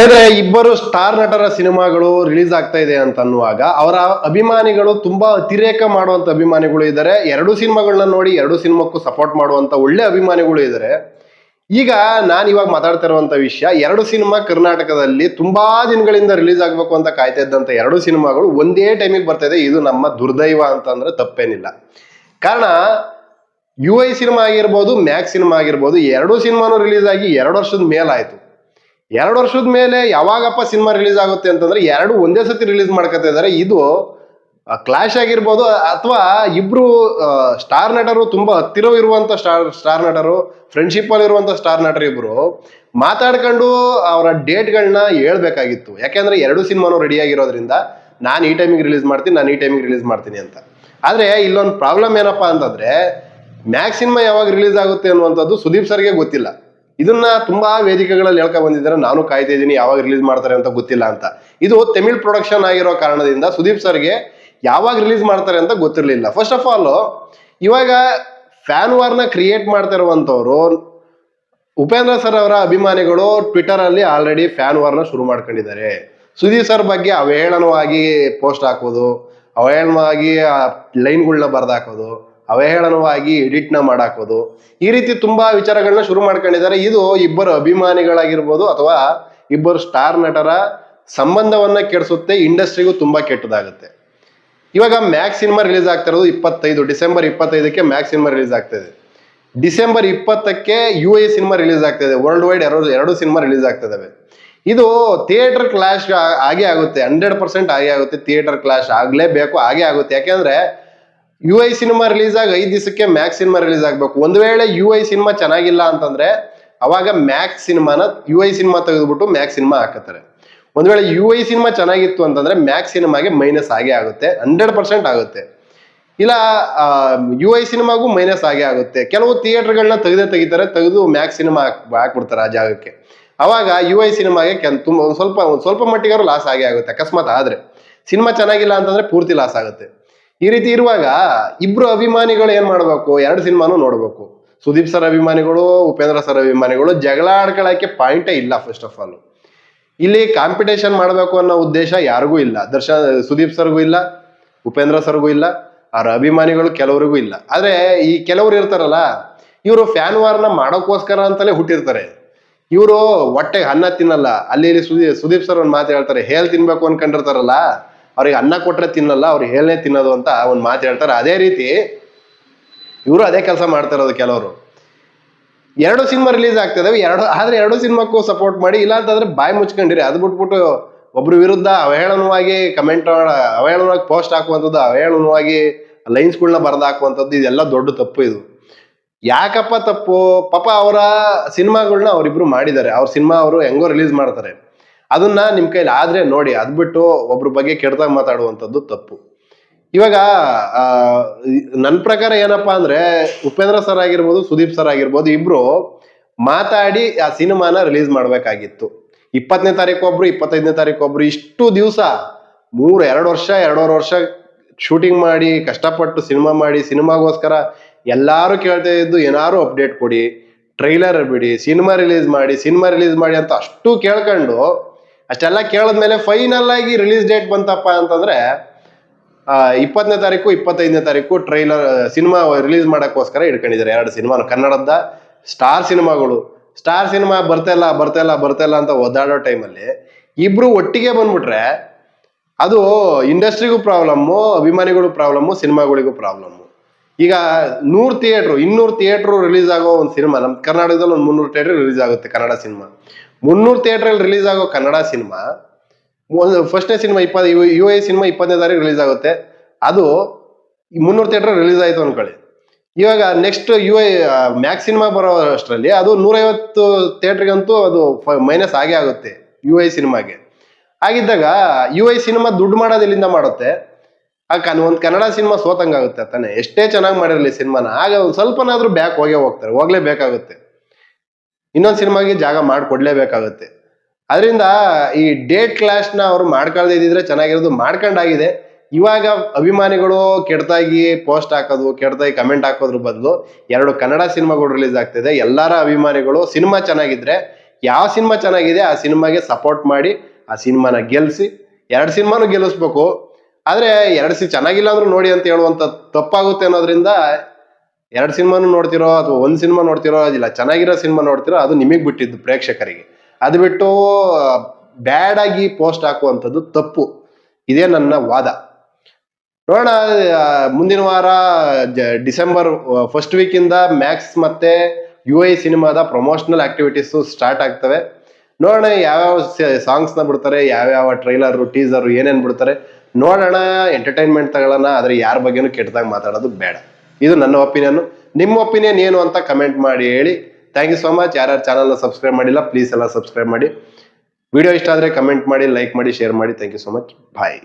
ಸ್ನೇಹಿತರೆ, ಇಬ್ಬರು ಸ್ಟಾರ್ ನಟರ ಸಿನಿಮಾಗಳು ರಿಲೀಸ್ ಆಗ್ತಾ ಇದೆ ಅಂತ ಅನ್ನುವಾಗ ಅವರ ಅಭಿಮಾನಿಗಳು ತುಂಬಾ ಅತಿರೇಕ ಮಾಡುವಂತ ಅಭಿಮಾನಿಗಳು ಇದ್ದಾರೆ. ಎರಡು ಸಿನಿಮಾಗಳನ್ನ ನೋಡಿ, ಎರಡು ಸಿನಿಮಾಕ್ಕೂ ಸಪೋರ್ಟ್ ಮಾಡುವಂತ ಒಳ್ಳೆ ಅಭಿಮಾನಿಗಳು ಇದ್ದಾರೆ. ಈಗ ನಾನು ಇವಾಗ ಮಾತಾಡ್ತಾ ವಿಷಯ, ಎರಡು ಸಿನಿಮಾ ಕರ್ನಾಟಕದಲ್ಲಿ ತುಂಬಾ ದಿನಗಳಿಂದ ರಿಲೀಸ್ ಆಗಬೇಕು ಅಂತ ಕಾಯ್ತಾ ಇದ್ದಂತ ಎರಡು ಸಿನಿಮಾಗಳು ಒಂದೇ ಟೈಮಿಗೆ ಬರ್ತಾ ಇದೆ. ಇದು ನಮ್ಮ ದುರ್ದೈವ ಅಂತಂದ್ರೆ ತಪ್ಪೇನಿಲ್ಲ. ಕಾರಣ, ಯು ಐ ಸಿನಿಮಾ ಆಗಿರ್ಬೋದು, ಮ್ಯಾಕ್ಸ್ ಸಿನಿಮಾ ಆಗಿರ್ಬೋದು ಎರಡು ಸಿನಿಮಾನು ರಿಲೀಸ್ ಆಗಿ ಎರಡು ವರ್ಷದ ಮೇಲಾಯ್ತು. ಎರಡು ವರ್ಷದ ಮೇಲೆ ಯಾವಾಗಪ್ಪ ಸಿನಿಮಾ ರಿಲೀಸ್ ಆಗುತ್ತೆ ಅಂತಂದ್ರೆ ಎರಡು ಒಂದೇ ಸತಿ ರಿಲೀಸ್ ಮಾಡ್ಕೊತಾ ಇದ್ದಾರೆ. ಇದು ಕ್ಲಾಶ್ ಆಗಿರ್ಬೋದು, ಅಥವಾ ಇಬ್ರು ಸ್ಟಾರ್ ನಟರು ತುಂಬಾ ಹತ್ತಿರ ಇರುವಂತ ಸ್ಟಾರ್ ಸ್ಟಾರ್ ನಟರು ಫ್ರೆಂಡ್ಶಿಪ್ ಅಲ್ಲಿ ಇರುವಂತ ಸ್ಟಾರ್ ನಟರು ಇಬ್ರು ಮಾತಾಡ್ಕೊಂಡು ಅವರ ಡೇಟ್ಗಳನ್ನ ಹೇಳ್ಬೇಕಾಗಿತ್ತು. ಯಾಕೆಂದ್ರೆ ಎರಡು ಸಿನಿಮಾನು ರೆಡಿ ಆಗಿರೋದ್ರಿಂದ ನಾನು ಈ ಟೈಮಿಗೆ ರಿಲೀಸ್ ಮಾಡ್ತೀನಿ, ನಾನು ಈ ಟೈಮಿಗೆ ರಿಲೀಸ್ ಮಾಡ್ತೀನಿ ಅಂತ. ಆದ್ರೆ ಇಲ್ಲೊಂದು ಪ್ರಾಬ್ಲಮ್ ಏನಪ್ಪಾ ಅಂತಂದ್ರೆ ಮ್ಯಾಕ್ಸ್ ಸಿನಿಮಾ ಯಾವಾಗ ರಿಲೀಸ್ ಆಗುತ್ತೆ ಅನ್ನುವಂಥದ್ದು ಸುದೀಪ್ ಸರ್ಗೆ ಗೊತ್ತಿಲ್ಲ. ಇದನ್ನ ತುಂಬಾ ವೇದಿಕೆಗಳಲ್ಲಿ ಹೇಳ್ಕೊ ಬಂದಿದ್ದಾರೆ. ನಾನು ಕಾಯ್ತಾ ಇದ್ದೀನಿ, ಯಾವಾಗ ರಿಲೀಸ್ ಮಾಡ್ತಾರೆ ಅಂತ ಗೊತ್ತಿಲ್ಲ ಅಂತ. ಇದು ತಮಿಳ್ ಪ್ರೊಡಕ್ಷನ್ ಆಗಿರೋ ಕಾರಣದಿಂದ ಸುದೀಪ್ ಸರ್ಗೆ ಯಾವಾಗ ರಿಲೀಸ್ ಮಾಡ್ತಾರೆ ಅಂತ ಗೊತ್ತಿರಲಿಲ್ಲ. ಫಸ್ಟ್ ಆಫ್ ಆಲ್ ಇವಾಗ ಫ್ಯಾನ್ ವಾರ್ನ ಕ್ರಿಯೇಟ್ ಮಾಡ್ತಾ ಇರುವಂತವ್ರು ಉಪೇಂದ್ರ ಸರ್ ಅವರ ಅಭಿಮಾನಿಗಳು ಟ್ವಿಟರ್ ಅಲ್ಲಿ ಆಲ್ರೆಡಿ ಫ್ಯಾನ್ ವಾರ್ನ ಶುರು ಮಾಡ್ಕೊಂಡಿದ್ದಾರೆ. ಸುದೀಪ್ ಸರ್ ಬಗ್ಗೆ ಅವಹೇಳನವಾಗಿ ಪೋಸ್ಟ್ ಹಾಕೋದು, ಅವಹೇಳನವಾಗಿ ಲೈನ್ಗಳನ್ನ ಬರ್ದಾಕೋದು ಅವಹೇಳನವಾಗಿ ಎಡಿಟ್ನ ಮಾಡಾಕೋದು. ಈ ರೀತಿ ತುಂಬಾ ವಿಚಾರಗಳನ್ನ ಶುರು ಮಾಡ್ಕೊಂಡಿದ್ದಾರೆ. ಇದು ಇಬ್ಬರು ಅಭಿಮಾನಿಗಳಾಗಿರ್ಬೋದು ಅಥವಾ ಇಬ್ಬರು ಸ್ಟಾರ್ ನಟರ ಸಂಬಂಧವನ್ನ ಕೆಡಿಸುತ್ತೆ, ಇಂಡಸ್ಟ್ರಿಗೂ ತುಂಬಾ ಕೆಟ್ಟದಾಗುತ್ತೆ. ಇವಾಗ ಮ್ಯಾಕ್ಸ್ ಸಿನಿಮಾ ರಿಲೀಸ್ ಆಗ್ತಾ ಇರೋದು ಇಪ್ಪತ್ತೈದು, ಡಿಸೆಂಬರ್ ಇಪ್ಪತ್ತೈದಕ್ಕೆ ಮ್ಯಾಕ್ಸ್ ಸಿನಿಮಾ ರಿಲೀಸ್ ಆಗ್ತಿದೆ ಡಿಸೆಂಬರ್ ಇಪ್ಪತ್ತಕ್ಕೆ ಯು ಎ ಸಿನಿಮಾ ರಿಲೀಸ್ ಆಗ್ತಿದೆ ವರ್ಲ್ಡ್ ವೈಡ್ ಎರಡು ಎರಡು ಸಿನಿಮಾ ರಿಲೀಸ್ ಆಗ್ತದವೆ ಇದು ಥಿಯೇಟರ್ ಕ್ಲಾಶ್ ಆಗೇ ಆಗುತ್ತೆ. ಹಂಡ್ರೆಡ್ ಪರ್ಸೆಂಟ್ ಆಗೇ ಆಗುತ್ತೆ. ಥಿಯೇಟರ್ ಕ್ಲಾಶ್ ಆಗಲೇಬೇಕು ಆಗೇ ಆಗುತ್ತೆ. ಯಾಕೆಂದ್ರೆ ಯು ಐ ಸಿನಿಮಾ ರಿಲೀಸ್ ಆಗಿ ಐದು ದಿವಸಕ್ಕೆ ಮ್ಯಾಕ್ಸ್ ಸಿನಿಮಾ ರಿಲೀಸ್ ಆಗ್ಬೇಕು. ಒಂದ್ ವೇಳೆ ಯು ಐ ಸಿನಿಮಾ ಚೆನ್ನಾಗಿಲ್ಲ ಅಂತಂದ್ರೆ ಅವಾಗ ಮ್ಯಾಕ್ಸ್ ಸಿನಿಮಾನ ಯು ಐ ಸಿನಿಮಾ ತೆಗೆದುಬಿಟ್ಟು ಮ್ಯಾಕ್ಸ್ ಸಿನಿಮಾ ಹಾಕತ್ತಾರೆ. ಒಂದ್ ವೇಳೆ ಯು ಐ ಸಿನಿಮಾ ಚೆನ್ನಾಗಿತ್ತು ಅಂತಂದ್ರೆ ಮ್ಯಾಕ್ಸ್ ಸಿನಿಮಾಗೆ ಮೈನಸ್ ಆಗೇ ಆಗುತ್ತೆ. ಹಂಡ್ರೆಡ್ ಪರ್ಸೆಂಟ್ ಆಗುತ್ತೆ. ಇಲ್ಲ ಯು ಐ ಸಿನಿಮಾಗೂ ಮೈನಸ್ ಆಗೇ ಆಗುತ್ತೆ. ಕೆಲವು ಥಿಯೇಟರ್ಗಳನ್ನ ತೆಗೆದೇ ತೆಗಿತಾರೆ, ತೆಗೆದು ಮ್ಯಾಕ್ಸ್ ಸಿನಿಮಾ ಹಾಕ್ಬಿಡ್ತಾರೆ ಆ ಜಾಗಕ್ಕೆ. ಅವಾಗ ಯು ಐ ಸಿನಿಮಾಗೆ ತುಂಬ ಸ್ವಲ್ಪ ಸ್ವಲ್ಪ ಮಟ್ಟಿಗಾರು ಲಾಸ್ ಆಗೇ ಆಗುತ್ತೆ. ಅಕಸ್ಮಾತ್ ಆದ್ರೆ. ಸಿನಿಮಾ ಚೆನ್ನಾಗಿಲ್ಲ ಅಂತಂದ್ರೆ ಪೂರ್ತಿ ಲಾಸ್ ಆಗುತ್ತೆ. ಈ ರೀತಿ ಇರುವಾಗ ಇಬ್ರು ಅಭಿಮಾನಿಗಳು ಏನ್ ಮಾಡ್ಬೇಕು? ಎರಡು ಸಿನಿಮಾನು ನೋಡ್ಬೇಕು. ಸುದೀಪ್ ಸರ್ ಅಭಿಮಾನಿಗಳು, ಉಪೇಂದ್ರ ಸರ್ ಅಭಿಮಾನಿಗಳು ಜಗಳ ಆಡ್ಕೊಳಕ್ಕೆ ಪಾಯಿಂಟೇ ಇಲ್ಲ ಫಸ್ಟ್ ಆಫ್ ಆಲ್ ಇಲ್ಲಿ ಕಾಂಪಿಟೇಷನ್ ಮಾಡಬೇಕು ಅನ್ನೋ ಉದ್ದೇಶ ಯಾರಿಗೂ ಇಲ್ಲ. ದರ್ಶನ್, ಸುದೀಪ್ ಸರ್ಗೂ ಇಲ್ಲ, ಉಪೇಂದ್ರ ಸರ್ಗೂ ಇಲ್ಲ ಅವ್ರ ಅಭಿಮಾನಿಗಳು ಕೆಲವರಿಗೂ ಇಲ್ಲ. ಆದ್ರೆ ಈ ಕೆಲವರು ಇರ್ತಾರಲ್ಲ, ಇವರು ಫ್ಯಾನ್ ವಾರ್ನ ಮಾಡೋಕ್ಕೋಸ್ಕರ ಅಂತಲೇ ಹುಟ್ಟಿರ್ತಾರೆ. ಇವರು ಹೊಟ್ಟೆಗೆ ಅನ್ನ ತಿನ್ನಲ್ಲ. ಅಲ್ಲಿ ಇಲ್ಲಿ ಸುದೀ, ಸುದೀಪ್ ಸರ್ ಒಂದು ಮಾತು ಹೇಳ್ತಾರೆ, ಹೇಲ್ ತಿನ್ಬೇಕು ಅನ್ಕೊಂಡಿರ್ತಾರಲ್ಲ ಅವ್ರಿಗೆ ಅನ್ನ ಕೊಟ್ರೆ ತಿನ್ನಲ್ಲ ಅವ್ರು ಹೇಳನೆ ತಿನ್ನೋದು ಅಂತ ಒಂದು ಮಾತು ಹೇಳ್ತಾರೆ. ಅದೇ ರೀತಿ ಇವರು ಅದೇ ಕೆಲಸ ಮಾಡ್ತಾ ಇರೋದು ಕೆಲವರು. ಎರಡು ಸಿನಿಮಾ ರಿಲೀಸ್ ಆಗ್ತದೆ ಎರಡು, ಆದ್ರೆ ಎರಡು ಸಿನಿಮಾಕ್ಕೂ ಸಪೋರ್ಟ್ ಮಾಡಿ, ಇಲ್ಲ ಅಂತಂದ್ರೆ ಬಾಯಿ ಮುಚ್ಕೊಂಡಿರಿ. ಅದು ಬಿಟ್ಬಿಟ್ಟು ಒಬ್ರ ವಿರುದ್ಧ ಅವಹೇಳನವಾಗಿ ಕಮೆಂಟ್ ಅವಹೇಳನವಾಗಿ ಪೋಸ್ಟ್ ಹಾಕುವಂಥದ್ದು, ಅವಹೇಳನವಾಗಿ ಲೈನ್ಸ್ಗಳನ್ನ ಬರೆದು ಹಾಕುವಂಥದ್ದು, ಇದೆಲ್ಲ ದೊಡ್ಡ ತಪ್ಪು ಇದು. ಯಾಕಪ್ಪ ತಪ್ಪು? ಪಾಪ ಅವರ ಸಿನಿಮಾಗಳನ್ನ ಅವರಿಬ್ರು ಮಾಡಿದ್ದಾರೆ. ಅವ್ರ ಸಿನಿಮಾ ಅವರು ಹೆಂಗೋ ರಿಲೀಸ್ ಮಾಡ್ತಾರೆ. ಅದನ್ನ ನಿಮ್ ಕೈಲಿ ಆದ್ರೆ ನೋಡಿ, ಅದ್ ಬಿಟ್ಟು ಒಬ್ರ ಬಗ್ಗೆ ಕೆಟ್ಟದಾಗ ಮಾತಾಡುವಂಥದ್ದು ತಪ್ಪು. ಇವಾಗ ನನ್ನ ಪ್ರಕಾರ ಏನಪ್ಪಾ ಅಂದ್ರೆ, ಉಪೇಂದ್ರ ಸರ್ ಆಗಿರ್ಬೋದು, ಸುದೀಪ್ ಸರ್ ಆಗಿರ್ಬೋದು, ಇಬ್ರು ಮಾತಾಡಿ ಆ ಸಿನಿಮಾನ ರಿಲೀಸ್ ಮಾಡ್ಬೇಕಾಗಿತ್ತು. ಇಪ್ಪತ್ತನೇ ತಾರೀಕು ಒಬ್ರು ಇಪ್ಪತ್ತೈದನೇ ತಾರೀಕು ಒಬ್ರು ಇಷ್ಟು ದಿವಸ, ಮೂರು, ಎರಡು ವರ್ಷ, ಎರಡೂವರೆ ವರ್ಷ ಶೂಟಿಂಗ್ ಮಾಡಿ, ಕಷ್ಟಪಟ್ಟು ಸಿನಿಮಾ ಮಾಡಿ, ಸಿನಿಮಾಗೋಸ್ಕರ ಎಲ್ಲಾರು ಕೇಳ್ತಾ ಇದ್ದು, ಏನಾರು ಅಪ್ಡೇಟ್ ಕೊಡಿ ಟ್ರೈಲರ್ ಬಿಡಿ, ಸಿನಿಮಾ ರಿಲೀಸ್ ಮಾಡಿ, ಸಿನಿಮಾ ರಿಲೀಸ್ ಮಾಡಿ ಅಂತ ಅಷ್ಟು ಕೇಳ್ಕೊಂಡು ಅಷ್ಟೆಲ್ಲ ಕೇಳಿದ್ಮೇಲೆ ಫೈನಲ್ ಆಗಿ ರಿಲೀಸ್ ಡೇಟ್ ಬಂತಪ್ಪ ಅಂತಂದ್ರೆ ಇಪ್ಪತ್ತನೇ ತಾರೀಕು, ಇಪ್ಪತ್ತೈದನೇ ತಾರೀಕು ಟ್ರೈಲರ್ ಸಿನಿಮಾ ರಿಲೀಸ್ ಮಾಡೋಕ್ಕೋಸ್ಕರ ಇಟ್ಕೊಂಡಿದ್ದಾರೆ ಎರಡು ಸಿನಿಮಾನು ಕನ್ನಡದ ಸ್ಟಾರ್ ಸಿನಿಮಾಗಳು ಸ್ಟಾರ್ ಸಿನಿಮಾ ಬರ್ತಾ ಬರ್ತಾಯಿಲ್ಲ ಬರ್ತಾ ಇಲ್ಲ ಅಂತ ಒದ್ದಾಡೋ ಟೈಮಲ್ಲಿ ಇಬ್ರು ಒಟ್ಟಿಗೆ ಬಂದ್ಬಿಟ್ರೆ ಅದು ಇಂಡಸ್ಟ್ರಿಗೂ ಪ್ರಾಬ್ಲಮ್ಮು ಅಭಿಮಾನಿಗಳು ಪ್ರಾಬ್ಲಮ್ಮು ಸಿನಿಮಾಗಳಿಗೂ ಪ್ರಾಬ್ಲಮ್ಮು ಈಗ ನೂರು ಥಿಯೇಟ್ರು ಇನ್ನೂರು ಥಿಯೇಟ್ರು ರಿಲೀಸ್ ಆಗೋ ಒಂದು ಸಿನಿಮಾ ನಮ್ಮ ಕರ್ನಾಟಕದಲ್ಲಿ ಒಂದು ಮುನ್ನೂರು ಥಿಯೇಟ್ರ್ ರಿಲೀಸ್ ಆಗುತ್ತೆ ಕನ್ನಡ ಸಿನಿಮಾ ಮುನ್ನೂರು ಥಿಯೇಟ್ರಲ್ಲಿ ರಿಲೀಸ್ ಆಗೋ ಕನ್ನಡ ಸಿನಿಮಾ ಒಂದು ಫಸ್ಟ್ನೇ ಸಿನಿಮಾ ಇಪ್ಪತ್ತು ಯು ಎ ಸಿನಿಮಾ ಇಪ್ಪತ್ತನೇ ತಾರೀಕು ರಿಲೀಸ್ ಆಗುತ್ತೆ. ಅದು ಮುನ್ನೂರು ಥಿಯೇಟರ್ ರಿಲೀಸ್ ಆಯಿತು ಅನ್ಕೊಳ್ಳಿ. ಇವಾಗ next U I Max cinema ಬರೋ ಅಷ್ಟರಲ್ಲಿ ಅದು ನೂರೈವತ್ತು ಥಿಯೇಟ್ರಿಗಂತೂ ಅದು ಮೈನಸ್ ಆಗೇ ಆಗುತ್ತೆ ಯು ಐ ಸಿನಿಮಾಗೆ ಆಗಿದ್ದಾಗ ಯು ಐ ಸಿನಿಮಾ ದುಡ್ಡು ಮಾಡೋದು ಎಲ್ಲಿಂದ ಮಾಡುತ್ತೆ? ಆ ಕನ್, ಒಂದು ಕನ್ನಡ ಸಿನಿಮಾ ಸೋತಂಗಾಗುತ್ತೆ ತಾನೆ. ಎಷ್ಟೇ ಚೆನ್ನಾಗಿ ಮಾಡಿರಲಿ ಸಿನಿಮಾನ ಆಗ ಒಂದು ಸ್ವಲ್ಪನಾದ್ರೂ ಬ್ಯಾಕ್ ಹೋಗೇ ಹೋಗ್ತಾರೆ, ಹೋಗ್ಲೇಬೇಕಾಗುತ್ತೆ. ಇನ್ನೊಂದು ಸಿನಿಮಾಗೆ ಜಾಗ ಮಾಡಿಕೊಡ್ಲೇಬೇಕಾಗುತ್ತೆ. ಅದರಿಂದ ಈ ಡೇಟ್ ಕ್ಲಾಶ್ನ ಅವರು ಮಾಡ್ಕೊಳ್ದೇ ಇದ್ದಿದ್ರೆ ಚೆನ್ನಾಗಿರೋದು ಮಾಡ್ಕೊಂಡಾಗಿದೆ. ಇವಾಗ ಅಭಿಮಾನಿಗಳು ಕೆಡ್ತಾಗಿ ಪೋಸ್ಟ್ ಹಾಕೋದು, ಕೆಡ್ತಾಗಿ ಕಮೆಂಟ್ ಹಾಕೋದ್ರ ಬದಲು ಎರಡು ಕನ್ನಡ ಸಿನಿಮಾಗಳು ರಿಲೀಸ್ ಆಗ್ತಿದೆ. ಎಲ್ಲರ ಅಭಿಮಾನಿಗಳು ಸಿನಿಮಾ ಚೆನ್ನಾಗಿದ್ರೆ, ಯಾವ ಸಿನಿಮಾ ಚೆನ್ನಾಗಿದೆ ಆ ಸಿನಿಮಾಗೆ ಸಪೋರ್ಟ್ ಮಾಡಿ, ಆ ಸಿನಿಮಾನ ಗೆಲ್ಸಿ, ಎರಡು ಸಿನಿಮಾನು ಗೆಲ್ಲಿಸ್ಬೇಕು. ಆದ್ರೆ ಎರಡು ಸಿ ಚೆನ್ನಾಗಿಲ್ಲ ಅಂದ್ರೂ ನೋಡಿ ಅಂತ ಹೇಳುವಂಥ ತಪ್ಪಾಗುತ್ತೆ ಅನ್ನೋದ್ರಿಂದ ಎರಡು ಸಿನಿಮಾನು ನೋಡ್ತಿರೋ ಅಥವಾ ಒಂದು ಸಿನಿಮಾ ನೋಡ್ತಿರೋ ಅದಿಲ್ಲ ಚೆನ್ನಾಗಿರೋ ಸಿನಿಮಾ ನೋಡ್ತಿರೋ, ಅದು ನಿಮಗೆ ಬಿಟ್ಟಿದ್ದು ಪ್ರೇಕ್ಷಕರಿಗೆ. ಅದು ಬಿಟ್ಟು, ಬ್ಯಾಡ್ ಆಗಿ ಪೋಸ್ಟ್ ಹಾಕುವಂಥದ್ದು ತಪ್ಪು. ಇದೇ ನನ್ನ ವಾದ. ನೋಡೋಣ ಮುಂದಿನ ವಾರ ಡಿಸೆಂಬರ್ ಫಸ್ಟ್ ವೀಕಿಂದ ಮ್ಯಾಕ್ಸ್ ಮತ್ತೆ ಯು ಐ ಸಿನಿಮಾದ ಪ್ರಮೋಷನಲ್ ಆಕ್ಟಿವಿಟೀಸ್ ಸ್ಟಾರ್ಟ್ ಆಗ್ತವೆ. ನೋಡೋಣ ಯಾವ್ಯಾವ ಸಾಂಗ್ಸ್ನ ಬಿಡ್ತಾರೆ, ಯಾವ್ಯಾವ ಟ್ರೈಲರ್ ಟೀಸರ್ ಏನೇನು ಬಿಡ್ತಾರೆ. ನೋಡೋಣ ಎಂಟರ್ಟೈನ್ಮೆಂಟ್ ತಗೊಳ್ಳೋಣ, ಆದರೆ ಯಾರ ಬಗ್ಗೆನೂ ಕೆಟ್ಟದಾಗ ಮಾತಾಡೋದು ಬೇಡ. ಇದು ನನ್ನ ಒಪಿನಿಯನ್ ನಿಮ್ಮ ಒಪಿನಿಯನ್ ಏನು ಅಂತ ಕಮೆಂಟ್ ಮಾಡಿ ಹೇಳಿ. ಥ್ಯಾಂಕ್ ಯು ಸೋ ಮಚ್ ಯಾರ್ಯಾರು ಚಾನಲ್ನ ಸಬ್ಸ್ಕ್ರೈಬ್ ಮಾಡಿಲ್ಲ ಪ್ಲೀಸ್ ಎಲ್ಲ ಸಬ್ಸ್ಕ್ರೈಬ್ ಮಾಡಿ. ವಿಡಿಯೋ ಇಷ್ಟ ಆದರೆ ಕಮೆಂಟ್ ಮಾಡಿ ಲೈಕ್ ಮಾಡಿ ಶೇರ್ ಮಾಡಿ. Thank you so much bye.